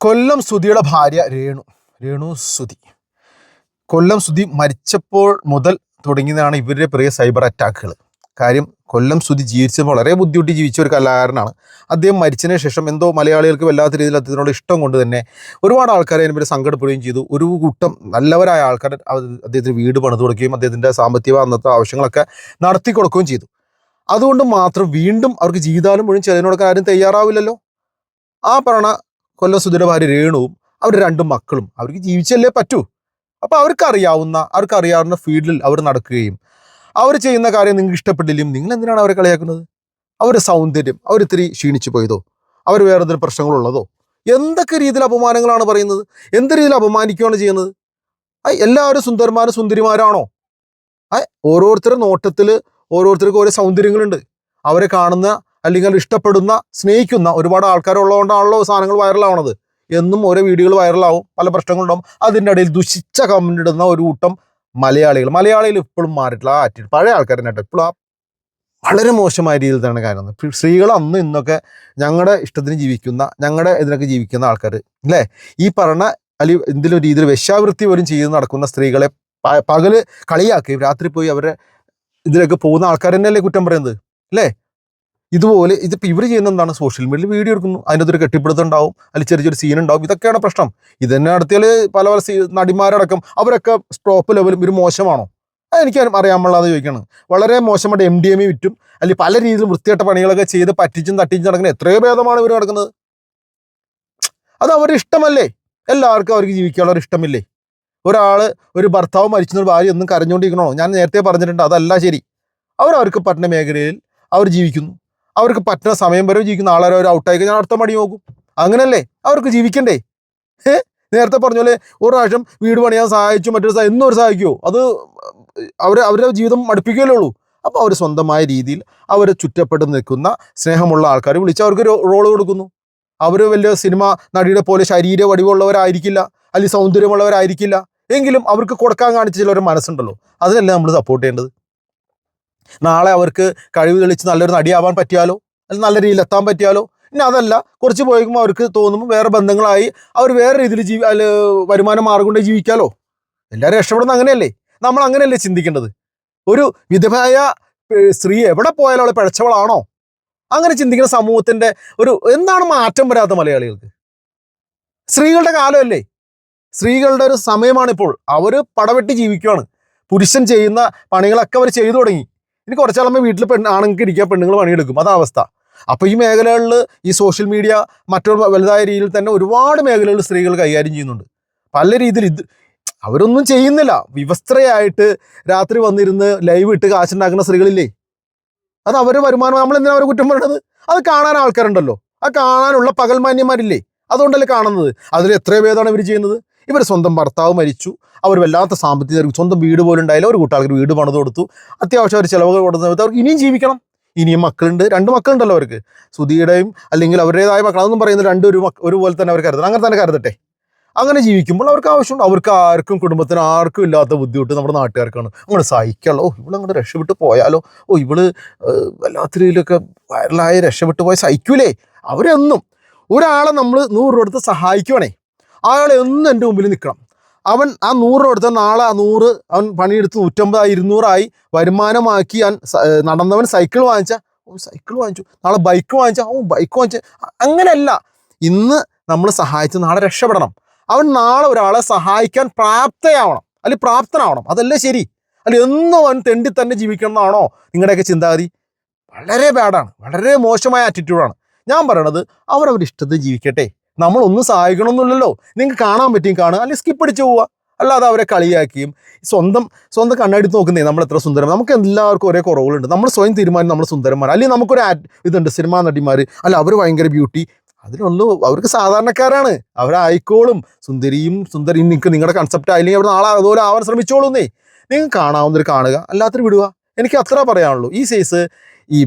കൊല്ലം സുധിയുടെ ഭാര്യ രേണു രേണു സുധി. കൊല്ലം സുധി മരിച്ചപ്പോൾ മുതൽ തുടങ്ങിയതാണ് ഇവരുടെ പ്രിയ സൈബർ അറ്റാക്കുകൾ കാര്യം കൊല്ലം സുധി ജീവിച്ചപ്പോൾ വളരെ ബുദ്ധിമുട്ടി ജീവിച്ച ഒരു കലാകാരനാണ്. അദ്ദേഹം മരിച്ചതിന് ശേഷം എന്തോ മലയാളികൾക്ക് വല്ലാത്ത രീതിയിൽ അദ്ദേഹത്തിനോട് ഇഷ്ടം കൊണ്ട് തന്നെ ഒരുപാട് ആൾക്കാരെ അതിനെ പറ്റി സങ്കടപ്പെടുകയും ചെയ്തു. ഒരു കൂട്ടം നല്ലവരായ ആൾക്കാർ അദ്ദേഹത്തിന് വീട് പണിത് കൊടുക്കുകയും അദ്ദേഹത്തിന്റെ സാമ്പത്തിക അന്നത്തെ ആവശ്യങ്ങളൊക്കെ നടത്തി കൊടുക്കുകയും ചെയ്തു. അതുകൊണ്ട് മാത്രം വീണ്ടും അവർക്ക് ജീവിതാലും മുഴുവൻ ചെലവിനോടൊക്കെ ആരും തയ്യാറാവില്ലല്ലോ. ആ പറഞ്ഞ കൊല്ലം സുധിയുടെ ഭാര്യ രേണുവും അവർ രണ്ട് മക്കളും. അവർക്ക് ജീവിച്ചല്ലേ പറ്റൂ. അപ്പോൾ അവർക്ക് അറിയാവുന്ന ഫീൽഡിൽ അവർ നടക്കുകയും അവർ ചെയ്യുന്ന കാര്യം നിങ്ങൾക്ക് ഇഷ്ടപ്പെട്ടില്ലെങ്കിൽ നിങ്ങൾ എന്തിനാണ് അവരെ കളിയാക്കുന്നത്? അവരുടെ സൗന്ദര്യം അവർ ഇത്തിരി ക്ഷീണിച്ചു പോയതോ? അവർ വേറെ എന്തെങ്കിലും പ്രശ്നങ്ങളുള്ളതോ? എന്തൊക്കെ രീതിയിൽ അപമാനങ്ങളാണ് പറയുന്നത്? എന്ത് രീതിയിൽ അപമാനിക്കുകയാണ് ചെയ്യുന്നത്? എല്ലാവരും സുന്ദരന്മാരും സുന്ദരിമാരാണോ? ഓരോരുത്തരുടെ നോട്ടത്തിൽ ഓരോരുത്തർക്കും ഓരോ സൗന്ദര്യങ്ങളുണ്ട്. അവരെ കാണുന്ന അല്ലെങ്കിൽ ഇഷ്ടപ്പെടുന്ന സ്നേഹിക്കുന്ന ഒരുപാട് ആൾക്കാരുള്ളതുകൊണ്ടാണല്ലോ സാധനങ്ങൾ വൈറലാവണത്. എന്നും ഓരോ വീഡിയോകൾ വൈറലാവും പല പ്രശ്നങ്ങളുണ്ടാവും. അതിന്റെ ഇടയിൽ ദുഷിച്ച കമന്റ് ഇടുന്ന ഒരു കൂട്ടം മലയാളികൾ. മലയാളികൾ ഇപ്പോഴും മാറിയിട്ടില്ല. ആ ആറ്റി പഴയ ആൾക്കാരെ ഇപ്പോഴും ആ വളരെ മോശമായ രീതിയിൽ തന്നെ കാര്യം സ്ത്രീകൾ അന്ന് ഇന്നൊക്കെ ഞങ്ങളുടെ ഇഷ്ടത്തിന് ജീവിക്കുന്ന ഞങ്ങളുടെ ഇതിനൊക്കെ ജീവിക്കുന്ന ആൾക്കാർ അല്ലേ ഈ പറഞ്ഞ അല്ലെങ്കിൽ എന്തെങ്കിലും രീതിയിൽ വേശ്യാവൃത്തി പോലും ചെയ്ത് നടക്കുന്ന സ്ത്രീകളെ പകൽ കളിയാക്കുകയും രാത്രി പോയി അവരെ ഇതിലൊക്കെ പോകുന്ന ആൾക്കാർ തന്നെയല്ലേ കുറ്റം പറയുന്നത് അല്ലേ ഇതുപോലെ ഇതിപ്പോൾ ഇവർ ചെയ്യുന്ന എന്താണ്? സോഷ്യൽ മീഡിയയിൽ വീഡിയോ എടുക്കുന്നു. അതിന്റെ അകത്തൊരു കെട്ടിപ്പിടുത്തം ഉണ്ടാവും. അല്ലെങ്കിൽ ചെറിയ ചെറിയ സീൻ ഉണ്ടാവും. ഇതൊക്കെയാണ് പ്രശ്നം. ഇത് തന്നെ നടത്തിയാൽ പല പല സീ നടിമാരടക്കം അവരൊക്കെ സ്റ്റോപ്പ് ലെവലും ഒരു മോശമാണോ? അതെനിക്ക് അറിയാൻ പാടില്ലാതെ ചോദിക്കണം. വളരെ മോശമായിട്ട് എം ഡി എം വിറ്റും അല്ലെങ്കിൽ പല രീതിയിൽ വൃത്തികെട്ട പണികളൊക്കെ ചെയ്ത് പറ്റിച്ചും തട്ടിച്ചും നടക്കുന്ന എത്രയോ ഭേദമാണ് ഇവർ നടക്കുന്നത്. അത് അവരുടെ ഇഷ്ടമല്ലേ? എല്ലാവർക്കും അവർക്ക് ജീവിക്കാനുള്ള ഒരു ഇഷ്ടമില്ലേ? ഒരാൾ ഒരു ഭർത്താവ് മരിച്ചൊരു ഭാര്യ ഒന്നും കരഞ്ഞുകൊണ്ടിരിക്കണോ? ഞാൻ നേരത്തെ പറഞ്ഞിട്ടുണ്ട് അതല്ല ശരി. അവർ അവർക്ക് പറ്റുന്ന മേഖലയിൽ അവർ ജീവിക്കുന്നു. അവർക്ക് പറ്റുന്ന സമയം വരെ ജീവിക്കുന്ന ആളെ ഒരു ഔട്ടായി കഴിഞ്ഞാൽ അടുത്ത മടി നോക്കും. അങ്ങനല്ലേ? അവർക്ക് ജീവിക്കണ്ടേ? നേരത്തെ പറഞ്ഞ പോലെ ഒരു പ്രാവശ്യം വീട് പണിയാൻ സഹായിച്ചു മറ്റൊരു സഹായം എന്നും അവർ സഹായിക്കുമോ അത് അവർ അവരുടെ ജീവിതം മടുപ്പിക്കുകയല്ലേ ഉള്ളൂ. അപ്പോൾ അവർ സ്വന്തമായ രീതിയിൽ അവർ ചുറ്റപ്പെട്ട് നിൽക്കുന്ന സ്നേഹമുള്ള ആൾക്കാർ വിളിച്ച് അവർക്ക് റോൾ കൊടുക്കുന്നു. അവർ വലിയ സിനിമ നടിയുടെ പോലെ ശരീര വടിവുള്ളവരായിരിക്കില്ല അല്ലെങ്കിൽ സൗന്ദര്യമുള്ളവരായിരിക്കില്ല. എങ്കിലും അവർക്ക് കൊടുക്കാൻ കാണിച്ച ചിലവരുടെ മനസ്സുണ്ടല്ലോ. അതിനല്ലേ നമ്മൾ സപ്പോർട്ട് ചെയ്യേണ്ടത്? നാളെ അവർക്ക് കഴിവ് തെളിച്ച് നല്ലൊരു നടിയാവാൻ പറ്റിയാലോ? അല്ലെങ്കിൽ നല്ല രീതിയിൽ എത്താൻ പറ്റിയാലോ? പിന്നെ അതല്ല കുറച്ച് പോയിക്കുമ്പോൾ അവർക്ക് തോന്നുമ്പോൾ വേറെ ബന്ധങ്ങളായി അവർ വേറെ രീതിയിൽ ജീവി അല്ല വരുമാന മാർഗം കൊണ്ട് ജീവിക്കാലോ? എല്ലാവരും രക്ഷപ്പെടുന്ന അങ്ങനെയല്ലേ? നമ്മൾ അങ്ങനെയല്ലേ ചിന്തിക്കേണ്ടത്? ഒരു വിധവയായ സ്ത്രീ എവിടെ പോയാലും അവളെ പിഴച്ചവളാണോ? അങ്ങനെ ചിന്തിക്കുന്ന സമൂഹത്തിന്റെ ഒരു എന്താണ് മാറ്റം വരാത്ത മലയാളികൾക്ക്? സ്ത്രീകളുടെ കാലമല്ലേ? സ്ത്രീകളുടെ ഒരു സമയമാണിപ്പോൾ. അവർ പടവെട്ടി ജീവിക്കുകയാണ് പുരുഷൻ ചെയ്യുന്ന പണികളൊക്കെ അവർ ചെയ്തു തുടങ്ങി. ഇനി കുറച്ചാളുമ്പോൾ വീട്ടിൽ പെണ്ണ് ആണുങ്ങൾക്ക് ഇരിക്കുക പെണ്ണുങ്ങൾ പണിയെടുക്കും. അതാ അവസ്ഥ. അപ്പോൾ ഈ മേഖലകളിൽ ഈ സോഷ്യൽ മീഡിയ മറ്റൊരു വലുതായ രീതിയിൽ തന്നെ ഒരുപാട് മേഖലകളിൽ സ്ത്രീകൾ കൈകാര്യം ചെയ്യുന്നുണ്ട്. പല രീതിയിൽ ഇത് അവരൊന്നും ചെയ്യുന്നില്ല. വിവസ്ത്രയായിട്ട് രാത്രി വന്നിരുന്ന് ലൈവ് ഇട്ട് കാശുണ്ടാക്കുന്ന സ്ത്രീകളില്ലേ? അത് അവർ വരുമാനം നമ്മൾ എന്തിനാ അവരെ കുറ്റം പറയുന്നത് അത് കാണാൻ ആൾക്കാരുണ്ടല്ലോ. ആ കാണാനുള്ള പകൽമാന്യന്മാരില്ലേ? അതുകൊണ്ടല്ലേ കാണുന്നത്. അതിൽ എത്ര പേരാണ് ഇവർ ചെയ്യുന്നത്. ഇവർ സ്വന്തം ഭർത്താവ് മരിച്ചു. അവർ വല്ലാത്ത സാമ്പത്തിക സ്വന്തം വീട് പോലും ഉണ്ടായില്ല. ഒരു കൂട്ടാൾക്ക് വീട് പണിത് കൊടുത്തു. അത്യാവശ്യം അവർ ചിലവുകൾ കൊടുത്ത അവർക്ക് ഇനിയും ജീവിക്കണം. ഇനിയും മക്കളുണ്ട്. രണ്ട് മക്കളുണ്ടല്ലോ അവർക്ക്. സുധിയുടെയും അല്ലെങ്കിൽ അവരുടേതായ മക്കൾ. അതൊന്നും പറയുന്നത് രണ്ട് ഒരു ഒരുപോലെ തന്നെ അവർ കരുതണം. അങ്ങനെ തന്നെ കരുതട്ടെ. അങ്ങനെ ജീവിക്കുമ്പോൾ അവർക്ക് ആവശ്യമുണ്ട്. അവർക്ക് ആർക്കും കുടുംബത്തിന് ആർക്കും ഇല്ലാത്ത ബുദ്ധിമുട്ട് നമ്മുടെ നാട്ടുകാർക്കാണ്. അങ്ങനെ സഹിക്കാമല്ലോ ഓ ഇവൾ അങ്ങോട്ട് രക്ഷപ്പെട്ട് പോയാലോ? ഓ ഇവൾ വല്ലാത്ത രീതിയിലൊക്കെ വൈറലായി രക്ഷപ്പെട്ട് പോയാൽ സഹിക്കൂലേ? അവരെന്നും. ഒരാളെ നമ്മൾ നൂറ് രൂപ കൊടുത്ത് സഹായിക്കുവാണേ. അയാൾ എന്നും എന്റെ മുമ്പിൽ നിൽക്കണം. അവൻ ആ നൂറ് രൂപ കൊടുത്ത നാളെ ആ നൂറ് അവൻ പണിയെടുത്ത് നൂറ്റമ്പതായി ഇരുന്നൂറായി വരുമാനമാക്കി ഏഹ് നടന്നവൻ സൈക്കിൾ വാങ്ങിച്ച. സൈക്കിൾ വാങ്ങിച്ചു. നാളെ ബൈക്ക് വാങ്ങിച്ച. ഓ ബൈക്ക് വാങ്ങിച്ച. അങ്ങനെയല്ല. ഇന്ന് നമ്മൾ സഹായിച്ച് നാളെ രക്ഷപ്പെടണം. അവൻ നാളെ ഒരാളെ സഹായിക്കാൻ പ്രാപ്തയാവണം. അല്ലെങ്കിൽ പ്രാപ്തനാവണം. അതല്ലേ ശരി. അല്ല എന്നും അവൻ തെണ്ടി തന്നെ ജീവിക്കണം എന്നാണോ നിങ്ങളുടെയൊക്കെ ചിന്താഗതി? വളരെ ബാഡാണ് വളരെ മോശമായ ആറ്റിറ്റ്യൂഡാണ് ഞാൻ പറയണത് അവരവരുടെ ഇഷ്ടത്തിൽ ജീവിക്കട്ടെ. നമ്മളൊന്നും സഹായിക്കണമെന്നില്ലല്ലോ നിങ്ങൾക്ക് കാണാൻ പറ്റിയും കാണുക അല്ലെങ്കിൽ സ്കിപ്പ് അടിച്ച് പോവുക. അല്ലാതെ അവരെ കളിയാക്കിയും സ്വന്തം സ്വന്തം കണ്ണടി നോക്കുന്നേ നമ്മൾ എത്ര സുന്ദരം നമുക്ക് എല്ലാവർക്കും ഒരേ കുറവുകളുണ്ട്. നമ്മൾ സ്വയം തീരുമാനം നമ്മൾ സുന്ദരന്മാർ. അല്ലെങ്കിൽ നമുക്കൊരു ഇതുണ്ട് സിനിമാ നടിമാർ അല്ല അവർ ഭയങ്കര ബ്യൂട്ടി അതിനുള്ളൂ അവർക്ക് സാധാരണക്കാരാണ്. അവരായിക്കോളും. സുന്ദരിയും സുന്ദരി നിങ്ങൾക്ക് നിങ്ങളുടെ കൺസെപ്റ്റ് ആയില്ലെങ്കിൽ അവർ നാളെ അതുപോലെ ആവാൻ ശ്രമിച്ചോളൂന്നേ. നിങ്ങൾക്ക് കാണാവുന്നവർ കാണുക അല്ലാത്തൊരു വിടുക. എനിക്ക് അത്ര പറയാനുള്ളൂ. ഈ സൈസ് ഈ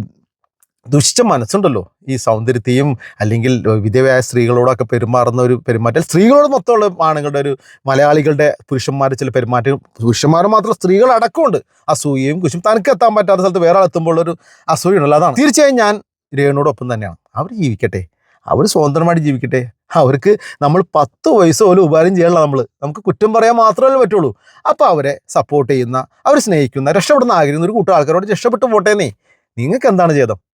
ദുഷിച്ച മനസ്സുണ്ടല്ലോ ഈ സൗന്ദര്യത്തെയും അല്ലെങ്കിൽ വിധവയായ സ്ത്രീകളോടൊക്കെ പെരുമാറുന്ന ഒരു പെരുമാറ്റം. സ്ത്രീകളോട് മൊത്തമുള്ള ആണുങ്ങളുടെ ഒരു മലയാളികളുടെ പുരുഷന്മാർ ചില പെരുമാറ്റം. പുരുഷന്മാർ മാത്രം സ്ത്രീകൾ അടക്കമുണ്ട്. അസൂയയും കുശും. തനിക്ക് എത്താൻ പറ്റാത്ത സ്ഥലത്ത് വേറെ എത്തുമ്പോൾ ഒരു അസൂയുണ്ടല്ലോ അതാണ്. തീർച്ചയായും ഞാൻ രേണുവിനോടൊപ്പം തന്നെയാണ്. അവർ ജീവിക്കട്ടെ. അവർ സ്വതന്ത്രമായിട്ട് ജീവിക്കട്ടെ. അവർക്ക് നമ്മൾ പത്ത് വയസ്സ് പോലും ഉപകാരം ചെയ്യണം നമ്മൾ നമുക്ക് കുറ്റം പറയാൻ മാത്രമല്ലേ പറ്റുള്ളൂ. അപ്പോൾ അവരെ സപ്പോർട്ട് ചെയ്യുന്ന അവർ സ്നേഹിക്കുന്ന രക്ഷപ്പെടുന്ന ആഗ്രഹിക്കുന്ന ഒരു കൂട്ടം ആൾക്കാരോട് രക്ഷപ്പെട്ട് പോട്ടേന്നേ നിങ്ങൾക്ക് എന്താണ് ചെയ്തം